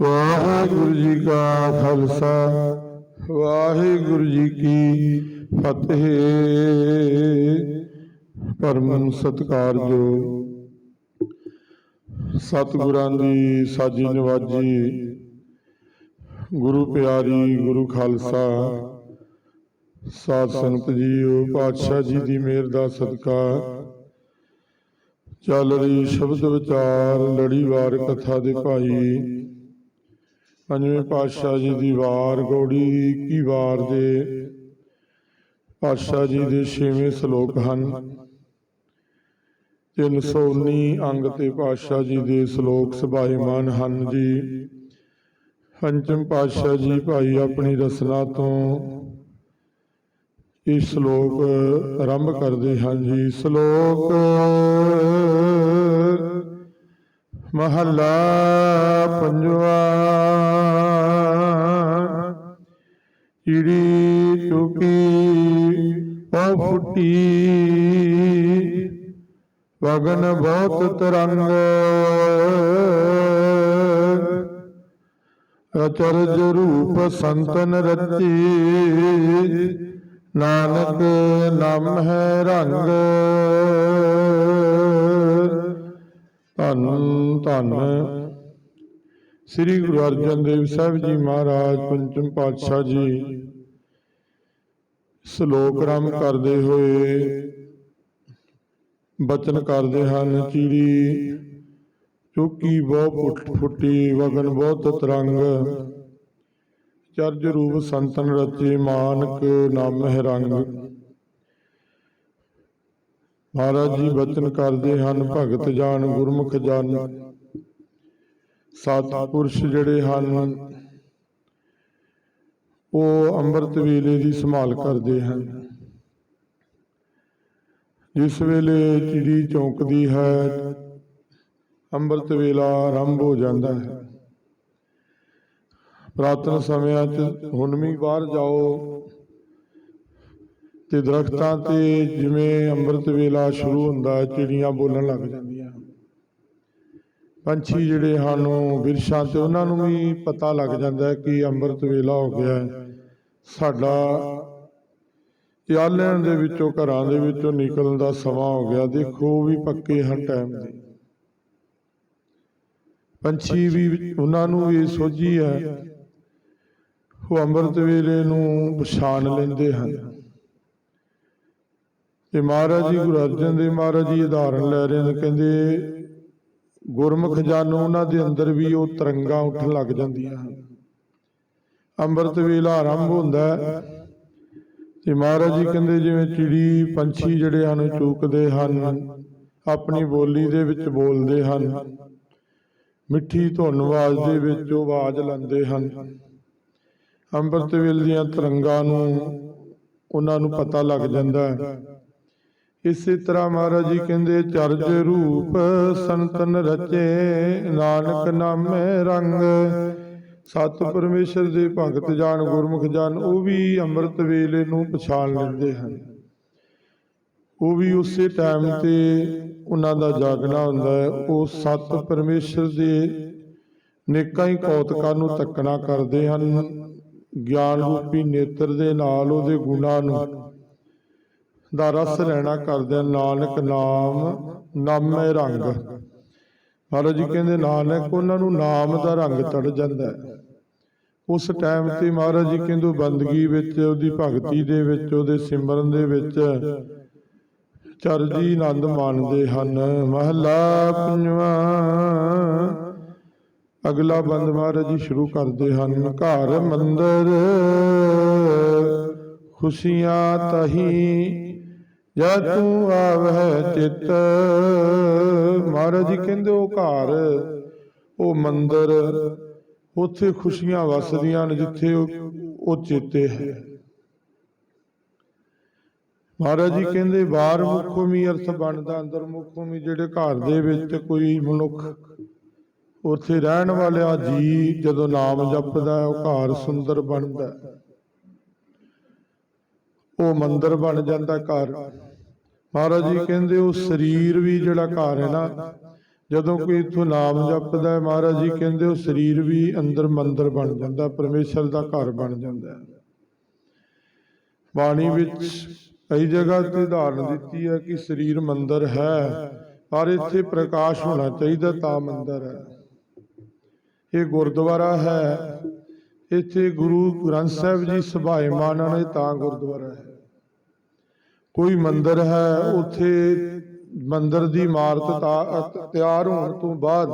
ਵਾਹਿਗੁਰੂ ਜੀ ਕਾ ਖਾਲਸਾ, ਵਾਹਿਗੁਰੂ ਜੀ ਕੀ ਫਤਿਹ। ਪਰਮ ਸਤਿਕਾਰਯੋ ਸਤਿਗੁਰਾਂ ਦੀ ਸਾਜੀ ਨਿਵਾਜੀ, ਗੁਰੂ ਪਿਆਰੀ, ਗੁਰੂ ਖਾਲਸਾ, ਸਾਧ ਸੰਗਤ ਜੀਓ ਪਾਤਸ਼ਾਹ ਜੀ ਦੀ ਮਿਹਰ ਦਾ ਸਦਕਾ। ਚੱਲ ਰਹੀ ਸ਼ਬਦ ਵਿਚਾਰ ਲੜੀਵਾਰ ਕਥਾ ਦੇ ਭਾਈ ਪੰਜਵੇਂ ਪਾਤਸ਼ਾਹ ਜੀ ਦੀ ਵਾਰ, ਗੌੜੀ ਕੀ ਵਾਰ ਦੇ ਪਾਤਸ਼ਾਹ ਜੀ ਦੇ ਛੇਵੇਂ ਸ਼ਲੋਕ ਹਨ। 319 ਅੰਗ ਤੇ ਪਾਤਸ਼ਾਹ ਜੀ ਦੇ ਸ਼ਲੋਕ ਸਭਾਇਮਾਨ ਹਨ ਜੀ। ਪੰਚਮ ਪਾਤਸ਼ਾਹ ਜੀ ਭਾਈ ਆਪਣੀ ਰਸਨਾ ਤੋਂ ਇਹ ਸ਼ਲੋਕ ਆਰੰਭ ਕਰਦੇ ਹਨ ਜੀ। ਸ਼ਲੋਕ ਮਹੱਲਾ ਪੰਜਵਾ। ਚਿੜੀ ਚੁਕੀ ਪਉ ਫੁੱਟੀ। ਵਗਨ ਬਹੁਤ ਤਰੰਗ। ਅਚਰਜ ਰੂਪ ਸੰਤਨ ਰਤੀ ਨਾਨਕ ਨਾਮ ਹੈ ਰੰਗ। ਧੰਨ ਧੰਨ। ਸ੍ਰੀ ਗੁਰੂ ਅਰਜਨ ਦੇਵ ਸਾਹਿਬ ਜੀ ਮਹਾਰਾਜ, ਪੰਚਮ ਪਾਤਸ਼ਾਹ ਜੀ। ਸ਼ਲੋਕ ਰਾਮ ਕਰਦੇ ਹੋਏ ਬਚਨ ਕਰਦੇ ਹਨ ਚੀੜੀ। ਚੁੱਕੀ ਬਹੁ ਫੁੱਟ ਫੁੱਟੀ ਵਗਨ ਬਹੁਤ ਤਰੰਗ। ਚਰਜ ਰੂਪ ਸੰਤਨ ਰਚੇ ਮਾਨਕ, ਨਾਮ ਹੈ ਰੰਗ। ਮਹਾਰਾਜ ਜੀ ਬਚਨ ਕਰਦੇ ਹਨ, ਭਗਤ ਜਾਨ, ਗੁਰਮੁਖ ਜਨ। ਸਤਿਪੁਰਸ਼ ਜਿਹੜੇ ਹਨ, ਉਹ ਅੰਮ੍ਰਿਤ ਵੇਲੇ ਦੀ ਸੰਭਾਲ ਕਰਦੇ ਹਨ। ਜਿਸ ਵੇਲੇ ਚਿੜੀ ਚੌਂਕਦੀ ਹੈ, ਅੰਮ੍ਰਿਤ ਵੇਲਾ ਆਰੰਭ ਹੋ ਜਾਂਦਾ ਹੈ। ਪ੍ਰਾਤਨ ਸਮਿਆਂ 'ਚ ਹੁਣ ਵੀ ਬਾਹਰ ਜਾਓ। ਤੇ ਦਰਖਤਾਂ ਤੇ ਜਿਵੇਂ ਅੰਮ੍ਰਿਤ ਵੇਲਾ ਸ਼ੁਰੂ ਹੁੰਦਾ, ਚਿੜੀਆਂ ਬੋਲਣ ਲੱਗ ਜਾਂਦੀਆਂ। ਪੰਛੀ ਜਿਹੜੇ ਹਨ ਵਿਰਸ਼ਾਂ ਬਿਰਸ਼ਾਂ ਤੇ ਉਹਨਾਂ ਨੂੰ ਵੀ ਪਤਾ ਲੱਗ ਜਾਂਦਾ ਕਿ ਅੰਮ੍ਰਿਤ ਵੇਲਾ ਹੋ ਗਿਆ ਸਾਡਾ ਆਲਿਆਂ ਦੇ ਵਿੱਚੋਂ, ਘਰਾਂ ਦੇ ਵਿੱਚੋਂ ਨਿਕਲਣ ਦਾ ਸਮਾਂ ਹੋ ਗਿਆ। ਦੇਖੋ, ਉਹ ਵੀ ਪੱਕੇ ਹਨ ਟਾਈਮ ਦੇ। ਪੰਛੀ ਵੀ ਉਹਨਾਂ ਨੂੰ ਵੀ ਸੋਝੀ ਹੈ, ਉਹ ਅੰਮ੍ਰਿਤ ਵੇਲੇ ਨੂੰ ਪਛਾਣ ਲੈਂਦੇ ਹਨ। ਤੇ ਮਹਾਰਾਜ ਜੀ ਗੁਰੂ ਅਰਜਨ ਦੇਵ ਮਹਾਰਾਜ ਜੀ ਉਦਾਹਰਣ ਲੈ ਰਹੇ ਨੇ ਕਹਿੰਦੇ ਗੁਰਮੁਖ ਜਨ ਉਹਨਾਂ ਦੇ ਅੰਦਰ ਵੀ ਉਹ ਤਰੰਗਾਂ ਉੱਠਣ ਲੱਗ ਜਾਂਦੀਆਂ ਹਨ। ਅੰਮ੍ਰਿਤ ਵੇਲਾ ਆਰੰਭ ਹੁੰਦਾ ਤੇ ਮਹਾਰਾਜ ਜੀ ਕਹਿੰਦੇ ਜਿਵੇਂ ਚਿੜੀ ਪੰਛੀ ਜਿਹੜੇ ਹਨ ਚੂਕਦੇ ਹਨ। ਆਪਣੀ ਬੋਲੀ ਦੇ ਵਿੱਚ ਬੋਲਦੇ ਹਨ। ਮਿੱਠੀ ਧੁਨ ਆਵਾਜ਼ ਦੇ ਵਿੱਚ ਉਹ ਆਵਾਜ਼ ਲੈਂਦੇ ਹਨ। ਅੰਮ੍ਰਿਤ ਵੇਲੇ ਦੀਆਂ ਤਰੰਗਾਂ ਨੂੰ ਉਹਨਾਂ ਨੂੰ ਪਤਾ ਲੱਗ ਜਾਂਦਾ ਹੈ। ਇਸੇ ਤਰ੍ਹਾਂ ਮਹਾਰਾਜ ਜੀ ਕਹਿੰਦੇ, ਚਰਜ ਰੂਪ ਸੰਤਨ ਰਚੇ, ਨਾਨਕ ਨਾਮੇ ਰੰਗ। ਸਤ ਪਰਮੇਸ਼ਰ ਦੇ ਭਗਤ ਜਾਣ ਗੁਰਮੁਖ ਜਾਣ ਉਹ ਵੀ ਅੰਮ੍ਰਿਤ ਵੇਲੇ ਨੂੰ ਪਛਾਣ ਲੈਂਦੇ ਹਨ। ਉਹ ਵੀ ਉਸੇ ਟਾਈਮ ਤੇ ਉਹਨਾਂ ਦਾ ਜਾਗਣਾ ਹੁੰਦਾ ਹੈ। ਉਹ ਸਤ ਪਰਮੇਸ਼ਰ ਦੇ ਨੇਕਾਂ ਹੀ ਕੌਤਕਾਂ ਨੂੰ ਤੱਕਣਾ ਕਰਦੇ ਹਨ। ਗਿਆਨ ਰੂਪੀ ਨੇਤਰ ਦੇ ਨਾਲ ਉਹਦੇ ਗੁਣਾਂ ਨੂੰ ਦਾ ਰਸ ਰਹਿਣਾ ਕਰਦੇ ਨਾਨਕ ਨਾਮ, ਨਾਮੇ ਰੰਗ। ਮਹਾਰਾਜ ਜੀ ਕਹਿੰਦੇ, ਨਾਨਕ, ਉਹਨਾਂ ਨੂੰ ਨਾਮ ਦਾ ਰੰਗ ਚੜ ਜਾਂਦਾ ਉਸ ਟਾਈਮ ਤੇ ਮਹਾਰਾਜ ਜੀ ਕਹਿੰਦੇ ਬੰਦਗੀ ਵਿੱਚ, ਉਹਦੀ ਭਗਤੀ ਦੇ ਵਿੱਚ, ਉਹਦੇ ਸਿਮਰਨ ਦੇ ਵਿੱਚ ਚਰਜੀ ਆਨੰਦ ਮਾਣਦੇ ਹਨ। ਮਹਲਾ ਪੰਜਵਾਂ, ਅਗਲਾ ਬੰਦ ਮਹਾਰਾਜ ਜੀ ਸ਼ੁਰੂ ਕਰਦੇ ਹਨ। ਘਰ ਮੰਦਰ, ਖੁਸ਼ੀਆਂ ਤਹੀ ਜਦ ਤੂੰ ਆਵਹਿ ਚਿਤ, ਮਹਾਰਾਜ ਜੀ ਕਹਿੰਦੇ ਉਹ ਘਰ, ਉਹ ਮੰਦਰ, ਉੱਥੇ ਖੁਸ਼ੀਆਂ ਵਸਦੀਆਂ ਨੇ ਜਿੱਥੇ ਉਹ ਚੇਤੇ ਹੈ। ਮਹਾਰਾਜ ਜੀ ਕਹਿੰਦੇ ਬਾਹਰ ਮੁਖੋਂ ਅਰਥ ਬਣਦਾ, ਅੰਦਰ ਮੁਖੋਂ ਜਿਹੜੇ ਘਰ ਦੇ ਵਿੱਚ ਕੋਈ ਮਨੁੱਖ ਉੱਥੇ ਰਹਿਣ ਵਾਲਿਆ ਜੀ ਜਦੋਂ ਨਾਮ ਜਪਦਾ, ਉਹ ਘਰ ਸੁੰਦਰ ਬਣਦਾ। ਉਹ ਮੰਦਰ ਬਣ ਜਾਂਦਾ ਘਰ। ਮਹਾਰਾਜ ਜੀ ਕਹਿੰਦੇ ਉਹ ਸਰੀਰ ਵੀ ਜਿਹੜਾ ਘਰ ਹੈ ਨਾ, ਜਦੋਂ ਕੋਈ ਇਥੋਂ ਨਾਮ ਜਪਦਾ ਹੈ, ਮਹਾਰਾਜ ਜੀ ਕਹਿੰਦੇ ਉਹ ਸਰੀਰ ਵੀ ਅੰਦਰ ਮੰਦਰ ਬਣ ਜਾਂਦਾ, ਪਰਮੇਸ਼ਰ ਦਾ ਘਰ ਬਣ ਜਾਂਦਾ ਹੈ। ਬਾਣੀ ਵਿੱਚ ਕਈ ਜਗ੍ਹਾ ਤੇ ਉਦਾਹਰਨ ਦਿੱਤੀ ਹੈ ਕਿ ਸਰੀਰ ਮੰਦਰ ਹੈ, ਪਰ ਇੱਥੇ ਪ੍ਰਕਾਸ਼ ਹੋਣਾ ਚਾਹੀਦਾ ਤਾਂ ਮੰਦਰ ਹੈ। ਇਹ ਗੁਰਦੁਆਰਾ ਹੈ, ਇੱਥੇ ਗੁਰੂ ਗ੍ਰੰਥ ਸਾਹਿਬ ਜੀ ਸਭਾਏ ਸੁਭਾਏਮਾਨ ਨੇ ਤਾਂ ਗੁਰਦੁਆਰਾ ਹੈ। ਕੋਈ ਮੰਦਰ ਹੈ, ਉੱਥੇ ਮੰਦਰ ਦੀ ਇਮਾਰਤ ਤਿਆਰ ਹੋਣ ਤੋਂ ਬਾਅਦ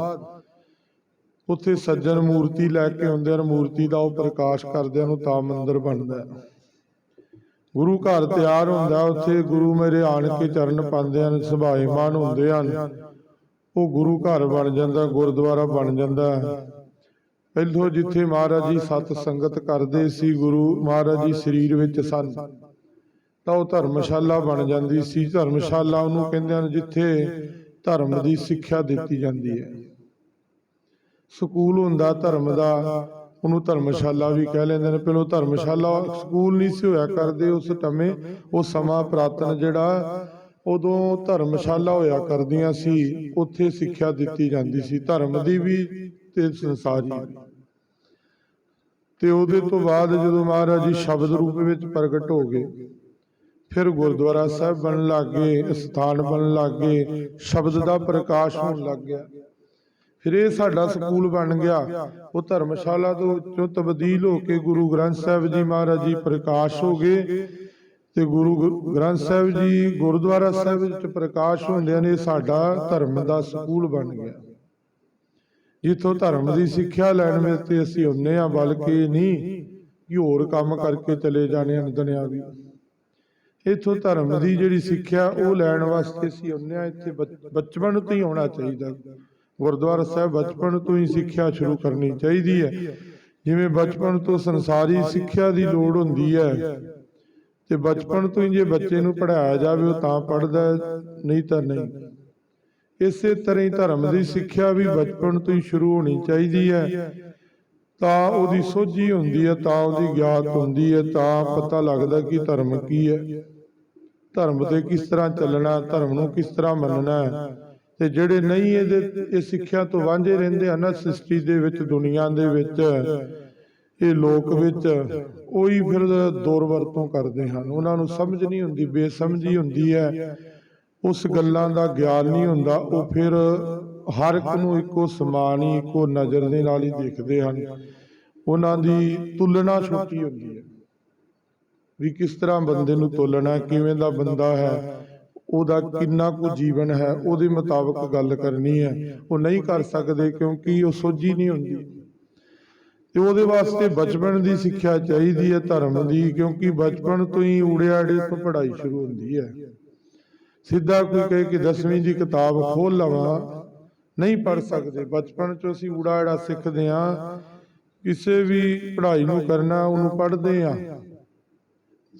ਉੱਥੇ ਸੱਜਣ ਮੂਰਤੀ ਲੈ ਕੇ ਆਉਂਦੇ ਹਨ, ਮੂਰਤੀ ਦਾ ਉਹ ਪ੍ਰਕਾਸ਼ ਕਰਦਿਆਂ ਨੂੰ ਤਾਂ ਮੰਦਰ ਬਣਦਾ ਹੈ। ਗੁਰੂ ਘਰ ਤਿਆਰ ਹੁੰਦਾ ਉੱਥੇ ਗੁਰੂ ਮੇਰੇ ਆਣ ਕੇ ਚਰਨ ਪਾਉਂਦੇ ਹਨ ਸੁਭਾਏਮਾਨ ਹੁੰਦੇ ਹਨ। ਉਹ ਗੁਰੂ ਘਰ ਬਣ ਜਾਂਦਾ, ਗੁਰਦੁਆਰਾ ਬਣ ਜਾਂਦਾ ਪਹਿਲੋਂ ਜਿੱਥੇ ਮਹਾਰਾਜ ਜੀ ਸਤ ਸੰਗਤ ਕਰਦੇ ਸੀ, ਗੁਰੂ ਮਹਾਰਾਜ ਜੀ ਸਰੀਰ ਵਿੱਚ ਸਨ। ਤਾਂ ਉਹ ਧਰਮਸ਼ਾਲਾ ਬਣ ਜਾਂਦੀ ਸੀ। ਧਰਮਸ਼ਾਲਾ ਉਹਨੂੰ ਕਹਿੰਦੇ ਹਨ ਜਿੱਥੇ ਧਰਮ ਦੀ ਸਿੱਖਿਆ ਦਿੱਤੀ ਜਾਂਦੀ ਹੈ। ਸਕੂਲ ਹੁੰਦਾ ਧਰਮ ਦਾ, ਉਹਨੂੰ ਧਰਮਸ਼ਾਲਾ ਵੀ ਕਹਿ ਲੈਂਦੇ ਨੇ। ਪਹਿਲੋਂ ਧਰਮਸ਼ਾਲਾ ਸਕੂਲ ਨਹੀਂ ਸੀ ਹੋਇਆ ਕਰਦੇ, ਉਸ ਸਮੇਂ ਉਹ ਸਮਾਂ ਪ੍ਰਾਤਨ ਜਿਹੜਾ ਉਦੋਂ ਧਰਮਸ਼ਾਲਾ ਹੋਇਆ ਕਰਦੀਆਂ ਸੀ, ਉੱਥੇ ਸਿੱਖਿਆ ਦਿੱਤੀ ਜਾਂਦੀ ਸੀ। ਧਰਮ ਦੀ ਵੀ ਤੇ ਸੰਸਾਰੀ ਤੇ ਉਹਦੇ ਤੋਂ ਬਾਅਦ ਜਦੋਂ ਮਹਾਰਾਜ ਜੀ ਸ਼ਬਦ ਰੂਪ ਵਿੱਚ ਪ੍ਰਗਟ ਹੋ ਗਏ ਫਿਰ ਗੁਰਦੁਆਰਾ ਸਾਹਿਬ ਬਣਨ ਲੱਗੇ ਸਥਾਨ ਬਣਨ ਲੱਗੇ ਸ਼ਬਦ ਦਾ ਪ੍ਰਕਾਸ਼ ਹੋਣ ਲੱਗ ਗਿਆ। ਫਿਰ ਇਹ ਸਾਡਾ ਸਕੂਲ ਬਣ ਗਿਆ। ਉਹ ਧਰਮਸ਼ਾਲਾ ਤੋਂ ਚੋਂ ਤਬਦੀਲ ਹੋ ਕੇ ਗੁਰੂ ਗ੍ਰੰਥ ਸਾਹਿਬ ਜੀ ਮਹਾਰਾਜ ਜੀ ਪ੍ਰਕਾਸ਼ ਹੋ ਗਏ। ਤੇ ਗੁਰੂ ਗ੍ਰ- ਗ੍ਰੰਥ ਸਾਹਿਬ ਜੀ ਗੁਰਦੁਆਰਾ ਸਾਹਿਬ ਵਿੱਚ ਪ੍ਰਕਾਸ਼ ਹੁੰਦਿਆਂ ਨੇ ਸਾਡਾ ਧਰਮ ਦਾ ਸਕੂਲ ਬਣ ਗਿਆ। ਜਿੱਥੋਂ ਧਰਮ ਦੀ ਸਿੱਖਿਆ ਲੈਣ ਵਿੱਚ ਅਸੀਂ ਹੁੰਨੇ ਆ ਬਲਕਿ ਨਹੀਂ ਕਿ ਹੋਰ ਕੰਮ ਕਰਕੇ ਚਲੇ ਜਾਣੇ ਹਨ ਦੁਨਿਆਵੀ ਇਥੋਂ ਧਰਮ ਦੀ ਜਿਹੜੀ ਸਿੱਖਿਆ ਉਹ ਲੈਣ ਵਾਸਤੇ ਅਸੀਂ ਹੁੰਨੇ ਆ ਇੱਥੇ ਬਚ- ਬਚਪਨ ਤੋਂ ਹੀ ਆਉਣਾ ਚਾਹੀਦਾ। ਗੁਰਦੁਆਰਾ ਸਾਹਿਬ ਬਚਪਨ ਤੋਂ ਹੀ ਸਿੱਖਿਆ ਸ਼ੁਰੂ ਕਰਨੀ ਚਾਹੀਦੀ ਹੈ। ਜਿਵੇਂ ਬਚਪਨ ਤੋਂ ਸੰਸਾਰੀ ਸਿੱਖਿਆ ਦੀ ਲੋੜ ਹੁੰਦੀ ਹੈ। ਤੇ ਬਚਪਨ ਤੋਂ ਹੀ ਜੇ ਬੱਚੇ ਨੂੰ ਪੜਾਇਆ ਜਾਵੇ ਉਹ ਤਾਂ ਪੜਦਾ ਨਹੀਂ ਤਾਂ ਨਹੀਂ ਇਸੇ ਤਰ੍ਹਾਂ ਹੀ ਧਰਮ ਦੀ ਸਿੱਖਿਆ ਵੀ ਬਚਪਨ ਤੋਂ ਹੀ ਸ਼ੁਰੂ ਹੋਣੀ ਚਾਹੀਦੀ ਹੈ। ਤਾਂ ਉਹਦੀ ਸੋਝੀ ਹੁੰਦੀ ਹੈ ਤਾਂ ਉਹਦੀ ਗਿਆਤ ਹੁੰਦੀ ਹੈ ਤਾਂ ਪਤਾ ਲੱਗਦਾ ਕਿ ਧਰਮ ਕੀ ਹੈ ਧਰਮ ਤੇ ਕਿਸ ਤਰ੍ਹਾਂ ਚੱਲਣਾ, ਧਰਮ ਨੂੰ ਕਿਸ ਤਰ੍ਹਾਂ ਮੰਨਣਾ ਤੇ ਜਿਹੜੇ ਨਹੀਂ ਇਹਦੇ, ਇਹ ਸਿੱਖਿਆ ਤੋਂ ਵਾਂਝੇ ਰਹਿੰਦੇ ਹਨ ਸ੍ਰਿਸ਼ਟੀ ਦੇ ਵਿੱਚ, ਦੁਨੀਆ ਦੇ ਵਿੱਚ, ਇਹ ਲੋਕ ਵਿੱਚ, ਉਹੀ ਫਿਰ ਦੁਰਵਰਤੋਂ ਕਰਦੇ ਹਨ। ਉਹਨਾਂ ਨੂੰ ਸਮਝ ਨਹੀਂ ਹੁੰਦੀ, ਬੇਸਮਝੀ ਹੁੰਦੀ ਹੈ। ਉਸ ਗੱਲਾਂ ਦਾ ਗਿਆਨ ਨਹੀਂ ਹੁੰਦਾ, ਉਹ ਫਿਰ ਹਰ ਇੱਕ ਨੂੰ ਇੱਕੋ ਸਮਾਨ ਹੀ, ਇੱਕੋ ਨਜ਼ਰ ਦੇ ਨਾਲ ਹੀ ਦੇਖਦੇ ਹਨ। ਉਹਨਾਂ ਦੀ ਤੁਲਨਾ ਛੋਟੀ ਹੁੰਦੀ ਹੈ। ਵੀ ਕਿਸ ਤਰ੍ਹਾਂ ਬੰਦੇ ਨੂੰ ਤੋਲਣਾ, ਕਿਵੇਂ ਦਾ ਬੰਦਾ ਹੈ, ਉਹਦਾ ਕਿੰਨਾ ਕੁ ਜੀਵਨ ਹੈ, ਉਹਦੇ ਮੁਤਾਬਕ ਗੱਲ ਕਰਨੀ ਹੈ। ਉਹ ਨਹੀਂ ਕਰ ਸਕਦੇ ਕਿਉਂਕਿ ਉਹ ਸੋਝੀ ਨਹੀਂ ਹੁੰਦੀ। ਤੇ ਉਹਦੇ ਵਾਸਤੇ ਬਚਪਨ ਦੀ ਸਿੱਖਿਆ ਚਾਹੀਦੀ ਹੈ ਧਰਮ ਦੀ, ਕਿਉਂਕਿ ਬਚਪਨ ਤੋਂ ਹੀ ਊੜੇ-ਆੜੇ ਤੋਂ ਪੜ੍ਹਾਈ ਸ਼ੁਰੂ ਹੁੰਦੀ ਹੈ। ਸਿੱਧਾ ਕੋਈ ਕਹੇ ਕਿ 10ਵੀਂ ਦੀ ਕਿਤਾਬ ਖੋਲ ਲਵਾਂ, ਨਹੀਂ ਪੜ ਸਕਦੇ। ਬਚਪਨ ਚ ਅਸੀਂ ਊੜਾ-ਆੜਾ ਸਿੱਖਦੇ ਆ ਕਿਸੇ ਵੀ ਪੜ੍ਹਾਈ ਨੂੰ ਕਰਨਾ, ਉਹਨੂੰ ਪੜ੍ਹਦੇ ਆ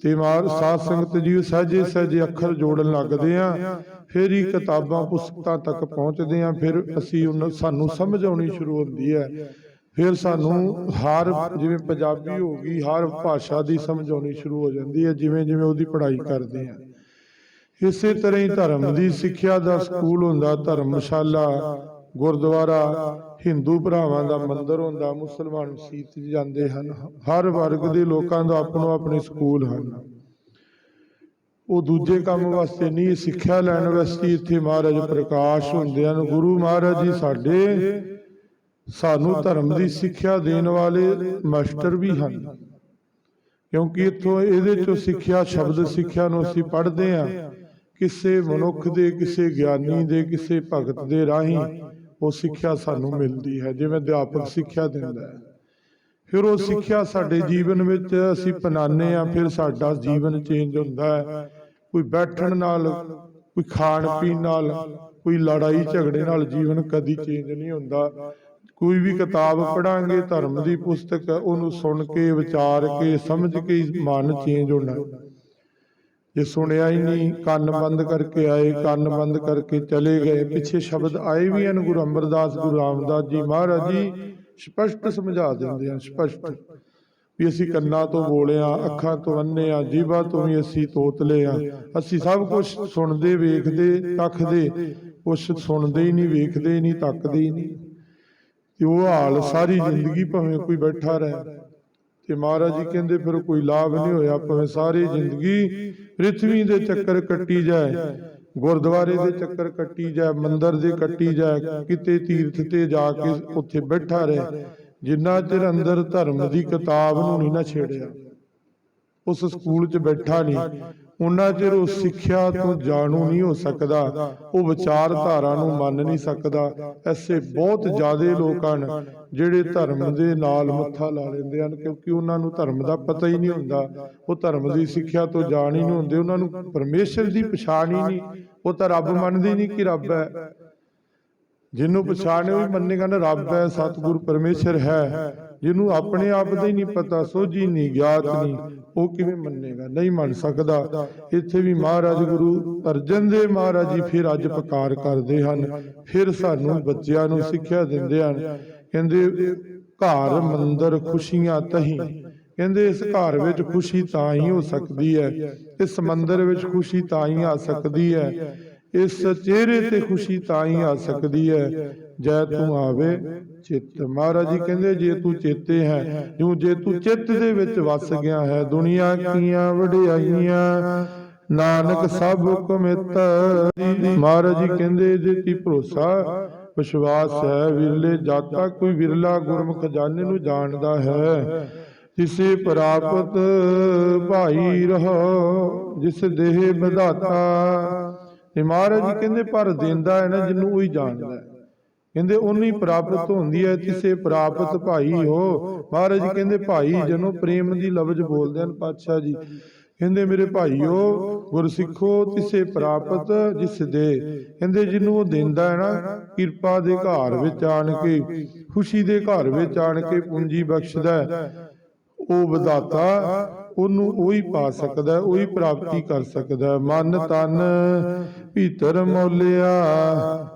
ਤੇ ਮਾਰ ਸਾਧ ਸੰਗਤ ਜੀ ਸਹਜੇ ਸਹਜੇ ਅੱਖਰ ਜੋੜਨ ਲੱਗਦੇ ਆ। ਫਿਰ ਹੀ ਕਿਤਾਬਾਂ ਪੁਸਤਕਾਂ ਤੱਕ ਪਹੁੰਚਦੇ ਆ। ਫਿਰ ਅਸੀਂ ਸਾਨੂੰ ਸਮਝ ਆਉਣੀ ਸ਼ੁਰੂ ਹੁੰਦੀ ਹੈ। ਫਿਰ ਸਾਨੂੰ ਹਰ ਜਿਵੇਂ ਪੰਜਾਬੀ ਹੋ ਗਈ, ਹਰ ਭਾਸ਼ਾ ਦੀ ਸਮਝ ਆਉਣੀ ਸ਼ੁਰੂ ਹੋ ਜਾਂਦੀ ਹੈ। ਜਿਵੇਂ ਜਿਵੇਂ ਉਹਦੀ ਪੜ੍ਹਾਈ ਕਰਦੇ ਆ। ਇਸੇ ਤਰ੍ਹਾਂ ਹੀ ਧਰਮ ਦੀ ਸਿੱਖਿਆ ਦਾ ਸਕੂਲ ਹੁੰਦਾ। ਧਰਮਸ਼ਾਲਾ, ਗੁਰਦੁਆਰਾ ਹਿੰਦੂ ਭਰਾਵਾਂ ਦਾ ਮੰਦਿਰ ਹੁੰਦਾ, ਮੁਸਲਮਾਨ ਮਸੀਤ ਜਾਂਦੇ ਹਨ, ਹਰ ਵਰਗ ਦੇ ਲੋਕਾਂ ਦਾ ਆਪਣੋ ਆਪਣੇ ਸਕੂਲ ਹਨ। ਉਹ ਦੂਜੇ ਕੰਮ ਵਾਸਤੇ ਨਹੀਂ, ਸਿੱਖਿਆ ਲੈਣ ਵਾਸਤੇ ਇੱਥੇ ਮਹਾਰਾਜ ਪ੍ਰਕਾਸ਼ ਹੁੰਦੇ ਹਨ। ਗੁਰੂ ਮਹਾਰਾਜ ਜੀ ਸਾਡੇ, ਸਾਨੂੰ ਧਰਮ ਦੀ ਸਿੱਖਿਆ ਦੇਣ ਵਾਲੇ ਮਾਸਟਰ ਵੀ ਹਨ। ਕਿਉਂਕਿ ਇੱਥੋਂ ਇਹਦੇ ਚੋਂ ਸਿੱਖਿਆ, ਸ਼ਬਦ ਸਿੱਖਿਆ ਨੂੰ ਅਸੀਂ ਪੜ੍ਹਦੇ ਹਾਂ। ਕਿਸੇ ਮਨੁੱਖ ਦੇ, ਕਿਸੇ ਗਿਆਨੀ ਦੇ, ਕਿਸੇ ਭਗਤ ਦੇ ਰਾਹੀਂ ਉਹ ਸਿੱਖਿਆ ਸਾਨੂੰ ਮਿਲਦੀ ਹੈ, ਜਿਵੇਂ ਅਧਿਆਪਕ ਸਿੱਖਿਆ ਦਿੰਦਾ ਹੈ। ਫਿਰ ਉਹ ਸਿੱਖਿਆ ਸਾਡੇ ਜੀਵਨ ਵਿੱਚ ਅਸੀਂ ਪਨਾਨੇ ਆ ਫਿਰ ਸਾਡਾ ਜੀਵਨ ਚੇਂਜ ਹੁੰਦਾ ਹੈ। ਕੋਈ ਬੈਠਣ ਨਾਲ, ਕੋਈ ਖਾਣ ਪੀਣ ਨਾਲ, ਕੋਈ ਲੜਾਈ ਝਗੜੇ ਨਾਲ ਜੀਵਨ ਕਦੀ ਚੇਂਜ ਨਹੀਂ ਹੁੰਦਾ। ਕੋਈ ਵੀ ਕਿਤਾਬ ਪੜਾਂਗੇ ਧਰਮ ਦੀ ਪੁਸਤਕ, ਉਹਨੂੰ ਸੁਣ ਕੇ, ਵਿਚਾਰ ਕੇ, ਸਮਝ ਕੇ ਮਨ ਚੇਂਜ ਹੋਣਾ। ਜੇ ਸੁਣਿਆ ਹੀ ਨਹੀਂ, ਕੰਨ ਬੰਦ ਕਰਕੇ ਆਏ, ਕੰਨ ਬੰਦ ਕਰਕੇ ਚਲੇ ਗਏ, ਪਿੱਛੇ ਸ਼ਬਦ ਆਏ ਵੀ ਹਨ ਗੁਰੂ ਅਮਰਦਾਸ ਗੁਰੂ ਰਾਮਦਾਸ ਜੀ ਮਹਾਰਾਜ ਜੀ, ਸਪਸ਼ਟ ਸਮਝਾ ਦਿੰਦੇ ਹਨ, ਸਪਸ਼ਟ। ਵੀ ਅਸੀਂ ਕੰਨਾਂ ਤੋਂ ਬੋਲਿਆ ਅੱਖਾਂ ਤੋਂ ਅੰਨੇ ਆ ਜੀਭਾਂ ਤੋਂ ਵੀ ਅਸੀਂ ਤੋਤਲੇ ਆ ਅਸੀਂ ਸਭ ਕੁਝ ਸੁਣਦੇ, ਵੇਖਦੇ ਤੱਕਦੇ ਕੁਛ ਸੁਣਦੇ ਹੀ ਨਹੀਂ, ਵੇਖਦੇ ਹੀ ਨਹੀਂ, ਤੱਕਦੇ ਹੀ ਨਹੀਂ। ਤੇ ਉਹ ਹਾਲ ਸਾਰੀ ਜ਼ਿੰਦਗੀ ਭਾਵੇਂ ਕੋਈ ਬੈਠਾ ਰਹੇ। ਤੇ ਮਹਾਰਾਜ ਜੀ ਕਹਿੰਦੇ ਫਿਰ ਕੋਈ ਲਾਭ ਨਹੀਂ ਹੋਇਆ, ਭਾਵੇਂ ਸਾਰੀ ਜ਼ਿੰਦਗੀ ਪ੍ਰਿਥਵੀ ਦੇ ਚੱਕਰ ਕੱਟੀ ਜਾਏ, ਗੁਰਦੁਆਰੇ ਦੇ ਚੱਕਰ ਕੱਟੀ ਜਾਏ, ਮੰਦਰ ਦੇ ਕੱਟੀ ਜਾਏ, ਕਿਤੇ ਤੀਰਥ ਤੇ ਜਾ ਕੇ ਉੱਥੇ ਬੈਠਾ ਰਹੇ, ਜਿੰਨਾ ਚਿਰ ਅੰਦਰ ਧਰਮ ਦੀ ਕਿਤਾਬ ਨੂੰ ਨਹੀਂ ਨਾ ਛੇੜਿਆ, ਉਸ ਸਕੂਲ 'ਚ ਬੈਠਾ ਨਹੀਂ ਉਹਨਾਂ ਚਿਰ ਉਹ ਸਿੱਖਿਆ ਤੋਂ ਜਾਣੂ ਨਹੀਂ ਹੋ ਸਕਦਾ, ਉਹ ਵਿਚਾਰਧਾਰਾ ਨੂੰ ਮੰਨ ਨਹੀਂ ਸਕਦਾ। ਐਸੇ ਬਹੁਤ ਜ਼ਿਆਦੇ ਲੋਕ ਹਨ ਜਿਹੜੇ ਧਰਮ ਦੇ ਨਾਲ ਮੱਥਾ ਲਾ ਲੈਂਦੇ ਹਨ, ਕਿਉਂਕਿ ਉਹਨਾਂ ਨੂੰ ਧਰਮ ਦਾ ਪਤਾ ਹੀ ਨਹੀਂ ਹੁੰਦਾ। ਉਹ ਧਰਮ ਦੀ ਸਿੱਖਿਆ ਤੋਂ ਜਾਣ ਹੀ ਨਹੀਂ ਹੁੰਦੇ, ਉਹਨਾਂ ਨੂੰ ਪਰਮੇਸ਼ਰ ਦੀ ਪਛਾਣ ਹੀ ਨਹੀਂ। ਉਹ ਤਾਂ ਰੱਬ ਮੰਨਦੇ ਹੀ ਨਹੀਂ ਕਿ ਰੱਬ ਹੈ। ਜਿਹਨੂੰ ਪਛਾਣੇ ਉਹ ਵੀ ਮੰਨੇਗਾ ਨਾ, ਰੱਬ ਹੈ, ਸਤਿਗੁਰ ਪਰਮੇਸ਼ਰ ਹੈ। ਜਿਹਨੂੰ ਆਪਣੇ ਆਪ ਦਾ ਹੀ ਨਹੀਂ ਪਤਾ, ਸੋਝੀ ਨਹੀਂ, ਗਿਆਤ ਨਹੀਂ। ਉਹ ਕਿਵੇਂ ਮੰਨੇਗਾ? ਨਹੀਂ ਮੰਨ ਸਕਦਾ। ਇੱਥੇ ਵੀ ਮਹਾਰਾਜ ਗੁਰੂ ਅਰਜਨ ਦੇਵ ਮਹਾਰਾਜ ਜੀ ਫਿਰ ਅੱਜ ਪਕਾਰ ਕਰਦੇ ਹਨ। ਫਿਰ ਸਾਨੂੰ ਬੱਚਿਆਂ ਨੂੰ ਸਿੱਖਿਆ ਦਿੰਦੇ ਹਨ। ਕਹਿੰਦੇ, ਘਰ ਮੰਦਰ ਖੁਸ਼ੀਆਂ ਤਹੀਂ। ਕਹਿੰਦੇ, ਇਸ ਘਰ ਵਿੱਚ ਖੁਸ਼ੀ ਤਾਂ ਹੀ ਹੋ ਸਕਦੀ ਹੈ। ਇਸ ਮੰਦਰ ਵਿੱਚ ਖੁਸ਼ੀ ਤਾਂ ਹੀ ਆ ਸਕਦੀ ਹੈ। ਇਸ ਚਿਹਰੇ ਤੇ ਖੁਸ਼ੀ ਤਾਂ ਹੀ ਆ ਸਕਦੀ ਹੈ। ਜੈ ਤੂੰ ਆਵੇ, ਚਿੱਤ। ਮਹਾਰਾਜ ਜੀ ਕਹਿੰਦੇ, ਜੇ ਤੂੰ ਚੇਤੇ ਹੈ, ਜਿਉ ਜੇ ਤੂੰ ਚਿੱਤ ਦੇ ਵਿੱਚ ਵਸ ਗਿਆ ਹੈ, ਦੁਨੀਆ ਕੀਆਂ ਵਡਿਆਈਆਂ, ਨਾਨਕ ਸਭ ਹੁਕਮਿਤ ਮਹਾਰਾਜ ਜੀ ਕਹਿੰਦੇ, ਜੇ ਤੀ ਭਰੋਸਾ, ਵਿਸ਼ਵਾਸ ਹੈ ਵਿਰਲੇ ਜਾਤਾ ਕੋਈ ਵਿਰਲਾ ਗੁਰਮੁਖ ਜਾਣੇ ਨੂੰ ਜਾਣਦਾ ਹੈ, ਜਿਸੇ ਪ੍ਰਾਪਤ ਭਾਈ ਰਹੋ ਜਿਸ ਦੇਹ ਵਿਧਾਤਾ। ਤੇ ਮਹਾਰਾਜ ਜੀ ਕਹਿੰਦੇ ਪਰ ਦਿੰਦਾ ਹੈ ਨਾ ਜਿਹਨੂੰ ਉਹੀ ਜਾਣਦਾ ਹੈ। ਕਹਿੰਦੇ ਉਹਨੂੰ ਪ੍ਰਾਪਤ ਹੁੰਦੀ ਹੈ, ਤਿਸੇ ਪ੍ਰਾਪਤ ਭਾਈ ਹੋ। ਮਹਾਰਾਜ ਜੀ ਕਹਿੰਦੇ ਭਾਈ ਜਨੋ, ਪ੍ਰੇਮ ਦੀ ਲਫ਼ਜ਼ ਬੋਲਦੇ ਹਨ ਪਾਤਸ਼ਾਹ ਜੀ। ਕਹਿੰਦੇ ਮੇਰੇ ਭਾਈਓ, ਗੁਰਸਿੱਖੋ, ਤਿਸੇ ਪ੍ਰਾਪਤ ਜਿਸ ਦੇ। ਕਹਿੰਦੇ ਜਿਹਨੂੰ ਉਹ ਦਿੰਦਾ ਹੈ ਨਾ, ਕਿਰਪਾ ਦੇ ਘਰ ਵਿੱਚ ਆਣ ਕੇ, ਖੁਸ਼ੀ ਦੇ ਘਰ ਵਿੱਚ ਆਣ ਕੇ ਪੂੰਜੀ ਬਖਸ਼ਦਾ ਹੈ। ਉਹ ਵਿਦਾਤਾ ਉਹਨੂੰ ਉਹੀ ਪਾ ਸਕਦਾ ਉਹੀ ਪ੍ਰਾਪਤੀ ਕਰ ਸਕਦਾ ਮਨ ਤਨ ਭੀਤਰ ਮੋਲਿਆ,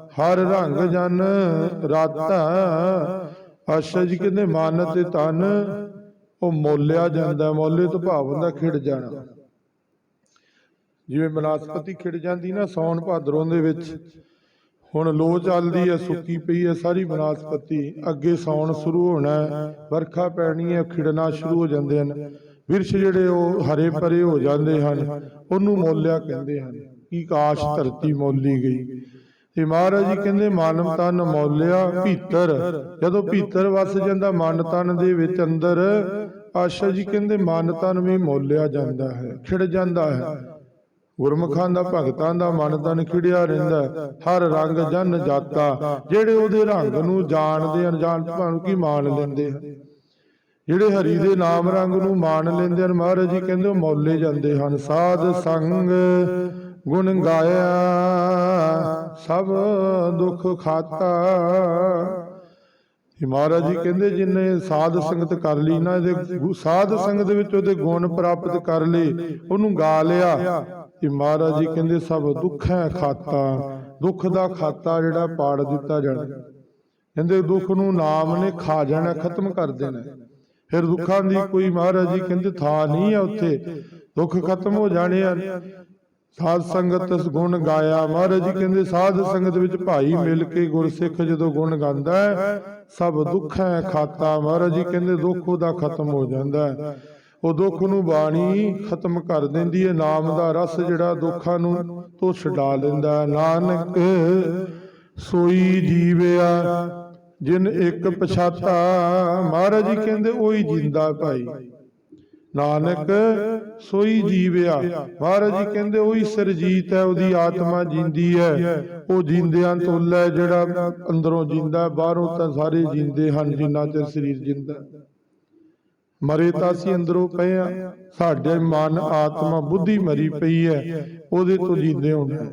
ਹਰ ਰੰਗ ਜਨ ਰਾਤਾ। ਆਸ਼ਾ ਕਹਿੰਦੇ ਮਨ ਤੇ ਤਨ, ਉਹ ਮੋਲਿਆ ਜਾਂਦਾ ਹੈ। ਤੋਂ ਭਾਵ ਹੁੰਦਾ ਖਿੜ ਜਾਣਾ। ਜਿਵੇਂ ਬਨਸਪਤੀ ਖਿੜ ਜਾਂਦੀ ਨਾ ਸੌਣ ਭਾਦਰੋਂ ਦੇ ਵਿੱਚ। ਹੁਣ ਲੋ ਚੱਲਦੀ ਹੈ, ਸੁੱਕੀ ਪਈ ਹੈ ਸਾਰੀ ਬਨਸਪਤੀ। ਅੱਗੇ ਸੌਣ ਸ਼ੁਰੂ ਹੋਣਾ ਵਰਖਾ ਪੈਣੀ ਹੈ, ਖਿੜਨਾ ਸ਼ੁਰੂ ਹੋ ਜਾਂਦੇ ਹਨ। ਵਿਰਸ਼ ਜਿਹੜੇ ਉਹ ਹਰੇ ਭਰੇ ਹੋ ਜਾਂਦੇ ਹਨ, ਉਹਨੂੰ ਮੋਲਿਆ ਕਹਿੰਦੇ ਹਨ। ਕੀ ਕਾਸ਼ ਧਰਤੀ ਮੋਲੀ ਗਈ। ਤੇ ਮਹਾਰਾਜ ਜੀ ਕਹਿੰਦੇ ਮਾਨਵ ਤਨ ਮੋਲਿਆ ਭੀਤਰ। ਜਦੋਂ ਭੀਤਰ ਵਸ ਜਾਂਦਾ ਮਨ ਤਨ ਦੇ ਵਿੱਚ ਅੰਦਰ ਆਸ਼ਾ ਜੀ ਕਹਿੰਦੇ, ਮਨ ਤਨ ਵੀ ਮੋਲਿਆ ਜਾਂਦਾ ਹੈ, ਖਿੜ ਜਾਂਦਾ ਹੈ। ਗੁਰਮੁਖਾਂ ਦਾ, ਭਗਤਾਂ ਦਾ ਮਨ ਤਨ ਖਿੜਿਆ ਰਹਿੰਦਾ ਹਰ ਰੰਗ ਜਨ ਜਾਤਾ, ਜਿਹੜੇ ਉਹਦੇ ਰੰਗ ਨੂੰ ਜਾਣਦੇ ਅਣਜਾਣ ਭਾਵੇਂ ਕੀ ਮਾਣ ਲੈਂਦੇ ਹਨ। ਜਿਹੜੇ ਹਰੀ ਦੇ ਨਾਮ ਰੰਗ ਨੂੰ ਮਾਣ ਲੈਂਦੇ ਹਨ, ਮਹਾਰਾਜ ਜੀ ਕਹਿੰਦੇ, ਉਹ ਮੌਲੇ ਜਾਂਦੇ ਹਨ। ਸਾਧ ਸੰਗ ਗੁਣ ਗਾਇਆ ਸਭ ਦੁੱਖ ਖਾਤਾ। ਮਹਾਰਾਜ ਜੀ ਕਹਿੰਦੇ ਜਿਨੇ ਸਾਧ ਸੰਗਤ ਕਰ ਲਈ ਨਾ ਇਹਦੇ ਸਾਧ ਸੰਗਤ ਵਿੱਚ ਉਹਦੇ ਗੁਣ ਪ੍ਰਾਪਤ ਕਰ ਲਏ ਉਹਨੂੰ ਗਾ ਲਿਆ। ਇਹ ਮਹਾਰਾਜ ਜੀ ਕਹਿੰਦੇ ਸਭ ਦੁੱਖਾਂ ਖਾਤਾ। ਦੁੱਖ ਦਾ ਖਾਤਾ ਜਿਹੜਾ ਪਾੜ ਦਿੱਤਾ ਜਾਣਾ। ਕਹਿੰਦੇ ਦੁੱਖ ਨੂੰ ਨਾਮ ਨੇ ਖਾ ਜਾਣਾ ਖਤਮ ਕਰ ਦੇਣਾ। ਫਿਰ ਦੁੱਖਾਂ ਦੀ ਕੋਈ ਮਹਾਰਾਜ ਜੀ ਕਹਿੰਦੇ ਥਾਂ ਨਹੀਂ ਆ ਉੱਥੇ। ਦੁੱਖ ਖਤਮ ਹੋ ਜਾਣੇ ਆ। ਸਾਧ ਸੰਗਤ ਇਸ ਗੁਣ ਗਾਇਆ। ਮਹਾਰਾਜ ਜੀ ਕਹਿੰਦੇ, ਸਾਧ ਸੰਗਤ ਵਿੱਚ ਭਾਈ ਮਿਲ ਕੇ ਗੁਰਸਿੱਖ ਜਦੋਂ ਗੁਣ ਗਾਉਂਦਾ ਹੈ, ਸਭ ਦੁੱਖਾਂ ਖਾਤਾ। ਮਹਾਰਾਜ ਜੀ ਕਹਿੰਦੇ, ਦੁੱਖ ਉਹਦਾ ਖਤਮ ਹੋ ਜਾਂਦਾ ਹੈ। ਉਹ ਦੁੱਖ ਨੂੰ ਬਾਣੀ ਖਤਮ ਕਰ ਦਿੰਦੀ ਹੈ। ਨਾਮ ਦਾ ਰਸ ਜਿਹੜਾ ਦੁੱਖਾਂ ਨੂੰ ਤੋਂ ਛਡਾ ਲੈਂਦਾ ਹੈ। ਨਾਨਕ ਸੋਈ ਜੀਵਿਆ, ਜਿਨ ਇੱਕ ਪਛਾਤਾ। ਮਹਾਰਾਜ ਜੀ ਕਹਿੰਦੇ, ਉਹੀ ਜਿੰਦਾ ਭਾਈ। ਨਾਨਕ ਸੋਈ ਜੀਵਿਆ। ਮਹਾਰਾਜ ਜੀ ਕਹਿੰਦੇ ਉਹੀ ਸਰਜੀਤ ਹੈ, ਉਹਦੀ ਆਤਮਾ ਜਿੰਦੀ ਹੈ। ਉਹ ਜਿੰਦਿਆਂ ਤੋਂ ਜਿਹੜਾ ਅੰਦਰੋਂ ਜਿੰਦਾ ਬਾਹਰੋਂ ਤਾਂ ਸਾਰੇ ਜਿੰਦੇ ਹਨ ਜਿੰਨਾ ਚਿਰ ਸਰੀਰ ਜਿੰਦਾ ਮਰੇ ਤਾਂ ਅਸੀਂ ਅੰਦਰੋਂ ਪਏ ਆ ਸਾਡੇ ਮਨ, ਆਤਮਾ, ਬੁੱਧੀ ਮਰੀ ਪਈ ਹੈ। ਉਹਦੇ ਤੋਂ ਜੀਂਦੇ ਹੋਣਾ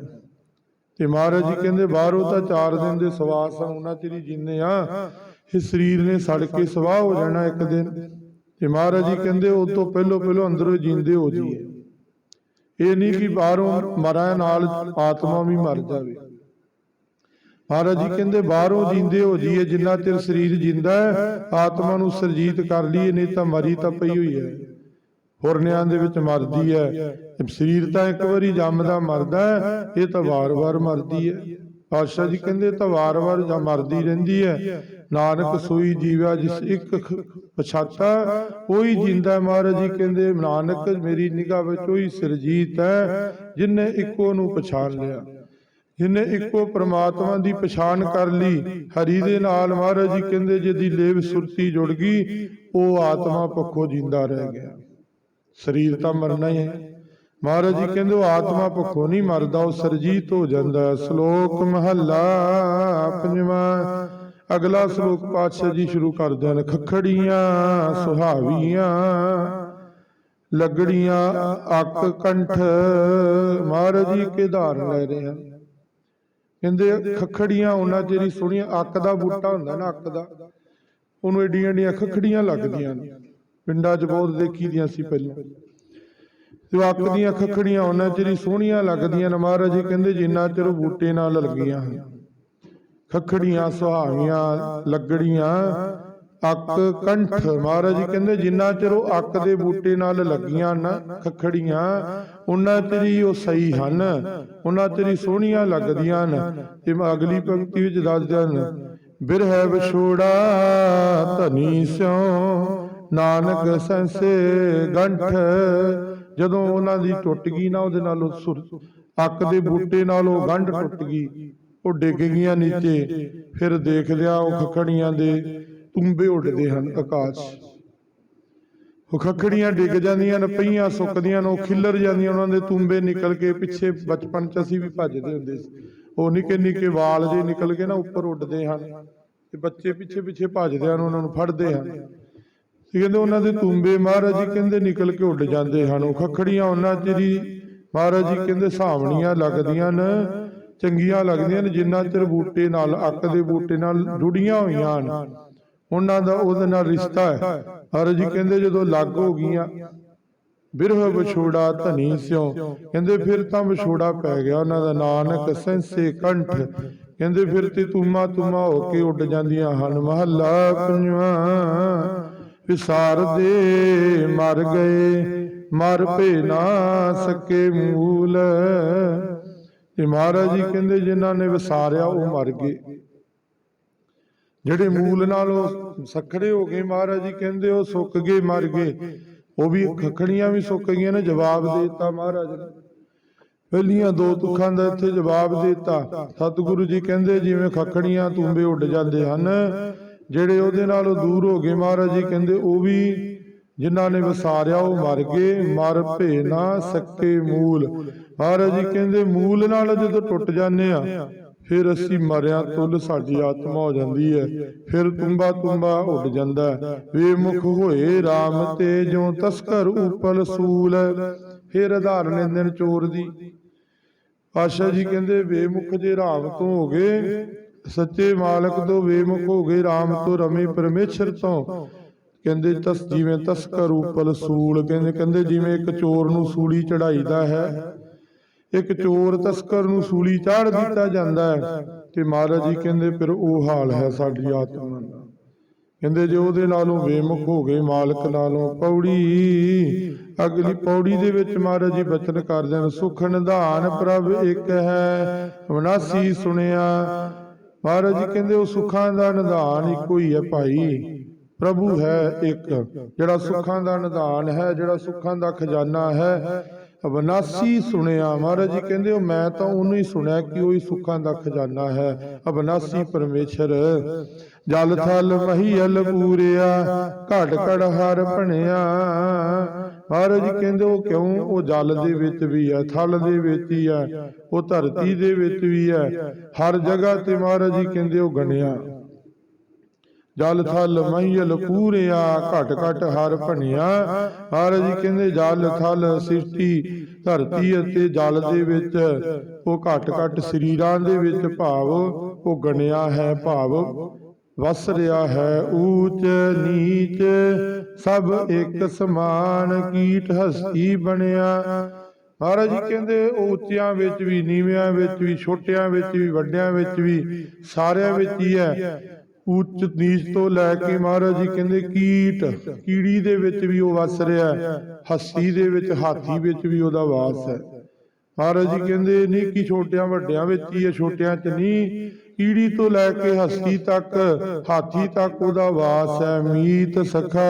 ਤੇ ਮਹਾਰਾਜ ਜੀ ਕਹਿੰਦੇ ਬਾਹਰੋਂ ਤਾਂ ਚਾਰ ਦਿਨ ਦੇ ਸਵਾਸ ਆ, ਉਹਨਾਂ ਚਿਰ ਹੀ ਜੀਂਦੇ ਆ ਇਹ ਸਰੀਰ ਨੇ ਸੜ ਕੇ ਸਵਾਹ ਹੋ ਜਾਣਾ ਇੱਕ ਦਿਨ। ਤੇ ਮਹਾਰਾਜ ਜੀ ਕਹਿੰਦੇ ਉਹ ਤੋਂ ਪਹਿਲੋਂ ਪਹਿਲੋਂ ਅੰਦਰੋਂ ਜੀਂਦੇ ਹੋ ਜੀਏ। ਇਹ ਨਹੀਂ ਕਿ ਬਾਹਰੋਂ ਮਰਾਂ ਨਾਲ ਆਤਮਾ ਵੀ ਮਰ ਜਾਵੇ। ਮਹਾਰਾਜ ਜੀ ਕਹਿੰਦੇ ਬਾਹਰੋਂ ਜੀਂਦੇ ਹੋ ਜੀਏ ਜਿੰਨਾ ਚਿਰ ਸਰੀਰ ਜਿੰਦਾ ਹੈ ਆਤਮਾ ਨੂੰ ਸਰਜੀਤ ਕਰ ਲਈਏ ਨਹੀਂ ਤਾਂ ਮਰੀ ਤਾਂ ਪਈ ਹੋਈ ਹੈ। ਹੁਰਨਿਆਂ ਦੇ ਵਿੱਚ ਮਰਦੀ ਹੈ। ਸਰੀਰ ਤਾਂ ਇੱਕ ਵਾਰੀ ਜੰਮਦਾ ਮਰਦਾ ਹੈ ਇਹ ਤਾਂ ਵਾਰ-ਵਾਰ ਮਰਦੀ ਹੈ। ਪਾਤਸ਼ਾਹ ਜੀ ਕਹਿੰਦੇ ਤਾਂ ਵਾਰ-ਵਾਰ ਜਾਂ ਮਰਦੀ ਰਹਿੰਦੀ ਹੈ। ਨਾਨਕ ਸੋਈ ਜੀਵਾ ਜਿਸ ਇੱਕ ਪਛਾਤਾ ਉਹੀ ਜਿੰਦਾ। ਮਹਾਰਾਜ ਜੀ ਕਹਿੰਦੇ ਨਾਨਕ ਮੇਰੀ ਨਿਗਾਹ ਵਿੱਚ ਉਹੀ ਸਰਜੀਤ ਹੈ ਜਿਨੇ ਇੱਕੋ ਨੂੰ ਪਛਾਣ ਲਿਆ। ਜਿਨੇ ਇੱਕੋ ਪ੍ਰਮਾਤਮਾ ਦੀ ਪਛਾਣ ਕਰ ਲਈ ਹਰੀ ਦੇ ਨਾਲ ਮਹਾਰਾਜ ਜੀ ਕਹਿੰਦੇ ਜਿਹਦੀ ਲੇਵ ਸੁਰਤੀ ਜੁੜ ਗਈ ਉਹ ਆਤਮਾ ਪੱਖੋਂ ਜਿੰਦਾ ਰਹਿ ਗਿਆ। ਸਰੀਰ ਤਾਂ ਮਰਨਾ ਹੀ ਹੈ। ਮਹਾਰਾਜ ਜੀ ਕਹਿੰਦੇ ਉਹ ਆਤਮਾ ਪੱਖੋਂ ਨਹੀਂ ਮਰਦਾ ਉਹ ਸਰਜੀਤ ਹੋ ਜਾਂਦਾ। ਸ਼ਲੋਕ ਮਹੱਲਾ ਪੰਜਵਾਂ ਅਗਲਾ ਸ਼ਲੋਕ ਪਾਤਸ਼ਾਹ ਜੀ ਸ਼ੁਰੂ ਕਰਦੇ ਹਨ। ਖਖੜੀਆਂ ਸੁਹਾਵੀਆਂ, ਲੱਗੜੀਆਂ ਅੱਕ ਕੰਠ, ਮਹਾਰਾਜ ਜੀ ਕੇ ਧਾਰਨ ਲੈ ਰਹੇ ਹਨ। ਕਹਿੰਦੇ ਖਖੜੀਆਂ ਉਹਨਾਂ ਜਿਹੜੀ ਸੋਹਣੀਆਂ ਅੱਕ ਦਾ ਬੂਟਾ ਹੁੰਦਾ ਨਾ ਅੱਕ ਦਾ, ਉਹਨੂੰ ਏਡੀਆਂ ਏਡੀਆਂ ਖਖੜੀਆਂ ਲੱਗਦੀਆਂ ਨੇ। ਪਿੰਡਾਂ 'ਚ ਬਹੁਤ ਦੇਖੀ ਦੀਆਂ ਸੀ ਪਹਿਲਾਂ। ਤੇ ਅੱਕ ਦੀਆਂ ਖਖੜੀਆਂ ਉਹਨਾਂ ਜਿਹੜੀ ਸੋਹਣੀਆਂ ਲੱਗਦੀਆਂ ਨੇ, ਮਹਾਰਾਜ ਜੀ ਕਹਿੰਦੇ ਜਿੰਨਾ ਚਿਰ ਬੂਟੇ ਨਾਲ ਲੱਗੀਆਂ ਹਨ। ਖਖੜੀਆਂ ਸੁਹਾਵੀਆਂ ਲੱਗੜੀਆਂ, ਅੱਕ ਕੰਠ ਮਹਾਰਾਜ ਜੀ ਕਹਿੰਦੇ ਜਿੰਨਾ ਚਿਰ ਉਹ ਅੱਕ ਦੇ ਬੂਟੇ ਨਾਲ ਲੱਗੀਆਂ ਨਾ ਖਖੜੀਆਂ, ਉਹਨਾਂ ਚਿਰ ਉਹ ਸਹੀ ਹਨ, ਉਹਨਾਂ ਚਿਰ ਹੀ ਸੋਹਣੀਆਂ ਲੱਗਦੀਆਂ ਨੇ ਤੇ ਅਗਲੀ ਪੰਕਤੀ ਵਿੱਚ ਦੱਸਦੇ ਹਨ, ਬਿਰਹਿ ਵਿਛੋੜਾ ਧਨੀ ਸਿਉ, ਨਾਨਕ ਸੰਸੇ ਗੰਠ, ਜਦੋਂ ਉਹਨਾਂ ਦੀ ਟੁੱਟ ਗਈ ਨਾ ਉਹਦੇ ਨਾਲ ਉਹ ਅੱਕ ਦੇ ਬੂਟੇ ਨਾਲ ਉਹ ਗੰਢ ਟੁੱਟ ਗਈ ਉਹ ਡਿੱਗ ਗਈਆਂ ਨੀਚੇ, ਫਿਰ ਦੇਖ ਲਿਆ ਉਹ ਖਖੜੀਆਂ ਦੇ ਤੁੰਬੇ ਉੱਡਦੇ ਹਨ ਆਕਾਸ਼। ਉਹ ਖਖੜੀਆਂ ਡਿੱਗ ਜਾਂਦੀਆਂ ਨੇ ਪਈਆਂ ਸੁੱਕਦੀਆਂ ਨੇ, ਉਹ ਖਿੱਲਰ ਜਾਂਦੀਆਂ ਉਹਨਾਂ ਦੇ ਤੁੰਬੇ ਨਿਕਲ ਕੇ ਪਿੱਛੇ ਬਚਪਨ ਚ ਅਸੀਂ ਵੀ ਭੱਜਦੇ ਹੁੰਦੇ ਸੀ। ਉਹ ਨਿੱਕੇ ਨਿੱਕੇ ਵਾਲ ਜੇ ਨਿਕਲ ਕੇ ਨਾ ਉੱਪਰ ਉੱਡਦੇ ਹਨ, ਤੇ ਬੱਚੇ ਪਿੱਛੇ ਪਿੱਛੇ ਭੱਜਦੇ ਹਨ, ਉਹਨਾਂ ਨੂੰ ਫੜਦੇ ਹਨ। ਤੇ ਕਹਿੰਦੇ ਉਹਨਾਂ ਦੇ ਤੁੰਬੇ, ਮਹਾਰਾਜ ਜੀ ਕਹਿੰਦੇ ਨਿਕਲ ਕੇ ਉੱਡ ਜਾਂਦੇ ਹਨ। ਉਹ ਖਖੜੀਆਂ ਉਹਨਾਂ ਚਿਰੀ ਮਹਾਰਾਜ ਜੀ ਕਹਿੰਦੇ ਸਾਵਣੀਆਂ ਲੱਗਦੀਆਂ ਨੇ ਚੰਗੀਆਂ ਲੱਗਦੀਆਂ ਨੇ ਜਿੰਨਾ ਚਿਰ ਬੂਟੇ ਨਾਲ ਅੱਕ ਦੇ ਬੂਟੇ ਨਾਲ ਜੁੜੀਆਂ ਹੋਈਆਂ ਹਨ। ਉਹਨਾਂ ਦਾ ਉਹਦੇ ਨਾਲ ਰਿਸ਼ਤਾ ਹੈ। ਮਹਾਰਾਜ ਜੀ ਕਹਿੰਦੇ ਜਦੋਂ ਲੱਗ ਹੋ ਗਈਆਂ ਬਿਰਹ ਵਿਛੋੜਾ ਧਨੀ ਸਿਉ। ਕਹਿੰਦੇ ਫਿਰ ਤਾਂ ਵਿਛੋੜਾ ਪੈ ਗਿਆ ਉਹਨਾਂ ਦਾ ਨਾਨਕ ਸੰਸੇ ਕੰਠ। ਕਹਿੰਦੇ ਫਿਰ ਤੇ ਤੁਮਾ ਤੁਮਾ ਹੋ ਕੇ ਉੱਡ ਜਾਂਦੀਆਂ ਹਨ। ਮਹੱਲਾ ਪੰਜਵਾਂ ਵਿਸਾਰ ਦੇ ਮਰ ਗਏ ਮਰ ਭੇ ਨਾ ਸਕੇ ਮੂਲ। ਤੇ ਮਹਾਰਾਜ ਜੀ ਕਹਿੰਦੇ ਜਿਨ੍ਹਾਂ ਨੇ ਵਿਸਾਰਿਆ ਉਹ ਮਰ ਗਏ। ਜਿਹੜੇ ਮੂਲ ਨਾਲ ਉਹ ਸਖੜੇ ਹੋ ਗਏ ਮਹਾਰਾਜ ਜੀ ਕਹਿੰਦੇ ਉਹ ਸੁੱਕ ਗਏ ਮਰ ਗਏ। ਉਹ ਵੀ ਖਖੜੀਆਂ ਵੀ ਸੁੱਕ ਗਈਆਂ ਨੇ ਜਵਾਬ ਦੇ ਦਿੱਤਾ ਮਹਾਰਾਜ ਨੇ। ਪਹਿਲੀਆਂ ਦੋ ਤੁਖਾਂ ਦਾ ਇੱਥੇ ਜਵਾਬ ਦਿੱਤਾ। ਸਤਿਗੁਰੂ ਜੀ ਕਹਿੰਦੇ ਜਿਵੇਂ ਖਖੜੀਆਂ ਤੁੰਬੇ ਉੱਡ ਜਾਂਦੇ ਹਨ ਜਿਹੜੇ ਉਹਦੇ ਨਾਲੋਂ ਦੂਰ ਹੋ ਗਏ ਮਹਾਰਾਜ ਜੀ ਕਹਿੰਦੇ ਉਹ ਵੀ ਜਿਨ੍ਹਾਂ ਨੇ ਵਿਸਾਰਿਆ ਉਹ ਮਰ ਗਏ ਮਰ ਭੇ ਨਾ ਸਕੇ ਮੂਲ। ਮਹਾਰਾਜ ਜੀ ਕਹਿੰਦੇ ਮੂਲ ਨਾਲ ਜਦੋਂ ਟੁੱਟ ਜਾਂਦੇ ਆ ਫਿਰ ਅਸੀਂ ਮਰਿਆ ਤੁਲ ਸਾਡੀ ਆਤਮਾ ਹੋ ਜਾਂਦੀ ਹੈ। ਫਿਰ ਤੁੰਬਾ ਤੁੰਬਾ ਉੱਡ ਜਾਂਦਾ ਹੈ। ਵੇਮੁਖ ਹੋਏ RAM ਤੇ ਜਿਉ ਤਸਕਰ ਉਪਲ ਸੂਲ ਫਿਰ ਆਧਾਰਨ ਲੈਂਦੇ ਨੇ ਚੋਰ ਦੀ। ਆਸ਼ਾ ਜੀ ਕਹਿੰਦੇ ਵੇਮੁਖ ਜੇ ਰਾਮ ਤੋਂ ਹੋ ਗਏ ਸੱਚੇ ਮਾਲਕ ਤੋਂ ਵੇਮੁਖ ਹੋ ਗਏ RAM ਤੋਂ ਰਮੇ ਪਰਮੇਸ਼ਰ ਤੋਂ। ਕਹਿੰਦੇ ਤਸ ਜਿਵੇਂ ਤਸਕਰ ਉਪਲ ਸੂਲ ਕਹਿੰਦੇ ਕਹਿੰਦੇ ਜਿਵੇਂ ਇੱਕ ਚੋਰ ਨੂੰ ਸੂਲੀ ਚੜਾਈਦਾ ਹੈ ਇੱਕ ਚੋਰ ਤਸਕਰ ਨੂੰ ਸੂਲੀ ਚਾੜ ਦਿੱਤਾ ਜਾਂਦਾ ਹੈ। ਤੇ ਮਹਾਰਾਜ ਜੀ ਕਹਿੰਦੇ ਫਿਰ ਉਹ ਹਾਲ ਹੈ ਸਾਡੀ ਆਤਮਾ ਦਾ। ਕਹਿੰਦੇ ਜੇ ਉਹਦੇ ਨਾਲੋਂ ਬੇਮੁਖ ਹੋ ਗਏ ਮਾਲਕ ਨਾਲੋਂ ਪੌੜੀ। ਅਗਲੀ ਪੌੜੀ ਦੇ ਵਿੱਚ ਮਹਾਰਾਜ ਜੀ ਬਚਨ ਕਰਦੇ ਨੇ ਸੁਖ ਨਿਧਾਨ ਪ੍ਰਭ ਇੱਕ ਹੈ ਵਿਨਾਸੀ ਸੁਣਿਆ। ਮਹਾਰਾਜ ਜੀ ਕਹਿੰਦੇ ਉਹ ਸੁੱਖਾਂ ਦਾ ਨਿਧਾਨ ਇੱਕੋ ਹੀ ਹੈ ਭਾਈ। ਪ੍ਰਭੂ ਹੈ ਇੱਕ, ਜਿਹੜਾ ਸੁੱਖਾਂ ਦਾ ਨਿਧਾਨ ਹੈ, ਜਿਹੜਾ ਸੁੱਖਾਂ ਦਾ ਖਜ਼ਾਨਾ ਹੈ। ਅਬਨਾਸੀ ਸੁਣਿਆ ਮਹਾਰਾਜ ਜੀ ਕਹਿੰਦੇ ਉਹ ਮੈਂ ਤਾਂ ਉਹਨੂੰ ਹੀ ਸੁਣਿਆ ਕਿ ਉਹ ਹੀ ਸੁੱਖਾਂ ਦਾ ਖਜ਼ਾਨਾ ਹੈ। ਅਬਨਾਸੀ ਪਰਮੇਸ਼ਰ, ਜਲ ਥਲ ਮਹੀਲ ਪੂਰਿਆ ਘੜ ਘੜ ਹਰ ਭਣਿਆ। ਮਹਾਰਾਜ ਜੀ ਕਹਿੰਦੇ ਉਹ ਕਿਉਂ? ਉਹ ਜਲ ਦੇ ਵਿੱਚ ਵੀ ਹੈ, ਥਲ ਦੇ ਵਿੱਚ ਹੀ ਹੈ, ਉਹ ਧਰਤੀ ਦੇ ਵਿੱਚ ਵੀ ਹੈ। ਹਰ ਜਗ੍ਹਾ ਤੇ ਮਹਾਰਾਜ ਜੀ ਕਹਿੰਦੇ ਉਹ ਗਣਿਆ। ਜਲ ਥਲ ਮਹੀਲ ਪੂਰਿਆ ਘਟ ਘਟ ਹਰ ਭਣਿਆ। ਮਹਾਰਾਜ ਜੀ ਕਹਿੰਦੇ, ਜਲ ਥਲ ਸ੍ਰਿਸ਼ਟੀ ਧਰਤੀ ਅਤੇ ਜਲ ਦੇ ਵਿੱਚ ਉਹ ਘਟ ਘਟ ਸਰੀਰਾਂ ਦੇ ਵਿੱਚ ਭਾਵ, ਉਹ ਗਣਿਆ ਹੈ ਭਾਵ। ਵਸ ਰਿਹਾ ਹੈ ਊਚ ਨੀਚ, ਸਭ ਇੱਕ ਸਮਾਨ ਕੀਟ ਹਸਤੀ ਬਣਿਆ। ਮਹਾਰਾਜ ਜੀ ਕਹਿੰਦੇ ਉਹ ਉੱਚਿਆਂ ਵਿੱਚ ਵੀ, ਨੀਵਿਆਂ ਵਿੱਚ ਵੀ, ਛੋਟਿਆਂ ਵਿੱਚ ਵੀ, ਵੱਡਿਆਂ ਵਿੱਚ ਵੀ, ਸਾਰਿਆਂ ਵਿੱਚ ਹੀ ਹੈ। ਉੱਚ ਨੀਚ ਤੋਂ ਲੈ ਕੇ ਮਹਾਰਾਜ ਜੀ ਕਹਿੰਦੇ ਕੀਟ, ਕੀੜੀ ਦੇ ਵਿੱਚ ਵੀ ਉਹ ਵਸ ਰਿਹਾ ਹੈ, ਹੱਸੀ ਦੇ ਵਿੱਚ, ਹਾਥੀ ਵਿੱਚ ਵੀ ਉਹਦਾ ਵਾਸ ਹੈ। ਮਹਾਰਾਜ ਜੀ ਕਹਿੰਦੇ ਨਹੀਂ ਕਿ ਛੋਟਿਆਂ ਵੱਡਿਆਂ ਵਿੱਚ ਹੀ ਹੈ, ਛੋਟਿਆਂ 'ਚ ਨਹੀਂ। ਕੀੜੀ ਤੋਂ ਲੈ ਕੇ ਹਸਤੀ ਤੱਕ, ਹਾਥੀ ਤੱਕ ਉਹਦਾ ਵਾਸ ਹੈ। ਮੀਤ ਸਖਾ,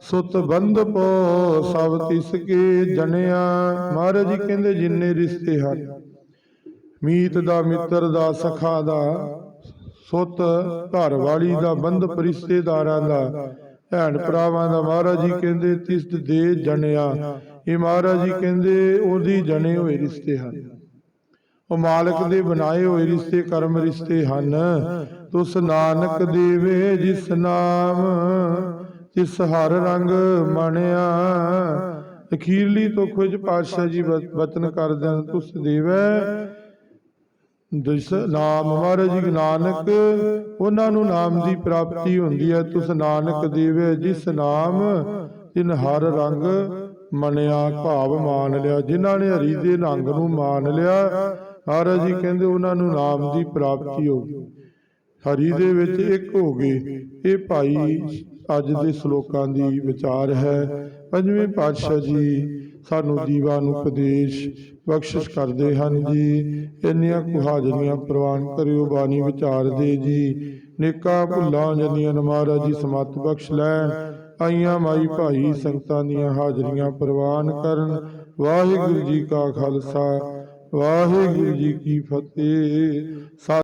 ਸੁਤ ਬੰਧ ਪੋ, ਸਭ ਤਿਸ ਕੇ ਜਣਿਆ ਮਹਾਰਾਜ ਜੀ ਕਹਿੰਦੇ ਜਿੰਨੇ ਰਿਸ਼ਤੇ ਹਨ, ਮੀਤ ਦਾ ਮਿੱਤਰ ਦਾ, ਸਖਾ ਦਾ ਸੁੱਤ ਘਰ ਵਾਲੀ ਦਾ ਬੰਧ ਰਿਸ਼ਤੇਦਾਰਾਂ ਦਾ। ਭੈਣ ਭਰਾਵਾਂ ਦਾ ਮਹਾਰਾਜ ਜੀ ਕਹਿੰਦੇ ਤਿਸ ਦੇ ਜਣਿਆ। ਇਹ ਮਹਾਰਾਜ ਜੀ ਕਹਿੰਦੇ, ਉਹਦੀ ਜਣੇ ਹੋਏ ਰਿਸ਼ਤੇ ਹਨ। ਉਹ ਮਾਲਕ ਦੇ ਬਣਾਏ ਹੋਏ ਰਿਸ਼ਤੇ, ਕਰਮ ਰਿਸ਼ਤੇ ਹਨ। ਤੁਸ ਨਾਨਕ ਦੇਵੇ ਜਿਸ ਨਾਮ, ਜਿਸ ਹਰ ਰੰਗ ਮਣਿਆ। ਅਖੀਰਲੀ ਤੋਂ ਖੁਜ ਪਾਤਸ਼ਾਹ ਜੀ ਵਤਨ ਵਚਨ ਕਰਦੇ ਤੁਸ ਦੇਵੇ। ਜਿਸ ਨਾਮ ਮਹਾਰਾਜ ਜੀ ਨਾਨਕ, ਉਹਨਾਂ ਨੂੰ ਨਾਮ ਦੀ ਪ੍ਰਾਪਤੀ ਹੁੰਦੀ ਹੈ। ਤੁਸ ਨਾਨਕ ਦੇਵੇ ਜਿਸ ਨਾਮ, ਜਿਨ ਹਰ ਰੰਗ ਮੰਨਿਆ ਭਾਵ ਮੰਨ ਲਿਆ। ਜਿਨ੍ਹਾਂ ਨੇ ਹਰੀ ਦੇ ਰੰਗ ਨੂੰ ਮੰਨ ਲਿਆ, ਮਹਾਰਾਜ ਜੀ ਕਹਿੰਦੇ ਉਹਨਾਂ ਨੂੰ ਨਾਮ ਦੀ ਪ੍ਰਾਪਤੀ ਹੋ ਗਈ। ਹਰੀ ਦੇ ਵਿੱਚ ਇੱਕ ਹੋ ਗਏ ਇਹ ਭਾਈ ਅੱਜ ਦੇ ਸ਼ਲੋਕਾਂ ਦੀ ਵਿਚਾਰ ਹੈ। ਪੰਜਵੇਂ ਪਾਤਸ਼ਾਹ ਜੀ ਸਾਨੂੰ ਜੀਵਾਂ ਨੂੰ ਉਪਦੇਸ਼ ਬਖਸ਼ਿਸ਼ ਕਰਦੇ ਹਨ ਜੀ। ਇੰਨੀਆਂ ਕੁ ਹਾਜ਼ਰੀਆਂ ਪ੍ਰਵਾਨ ਕਰਿਓ, ਬਾਣੀ ਵਿਚਾਰ ਦੇ ਜੀ। ਨੇਕਾਂ ਭੁੱਲਾਂ ਜਨੀਆਂ ਮਹਾਰਾਜ ਜੀ ਸਮਤ ਬਖਸ਼ ਲੈਣ ਆਈਆਂ ਮਾਈ ਭਾਈ ਸੰਗਤਾਂ ਦੀਆਂ ਹਾਜ਼ਰੀਆਂ ਪ੍ਰਵਾਨ ਕਰਨ। ਵਾਹਿਗੁਰੂ ਜੀ ਕਾ ਖਾਲਸਾ, ਵਾਹਿਗੁਰੂ ਜੀ ਕੀ ਫਤਿਹ।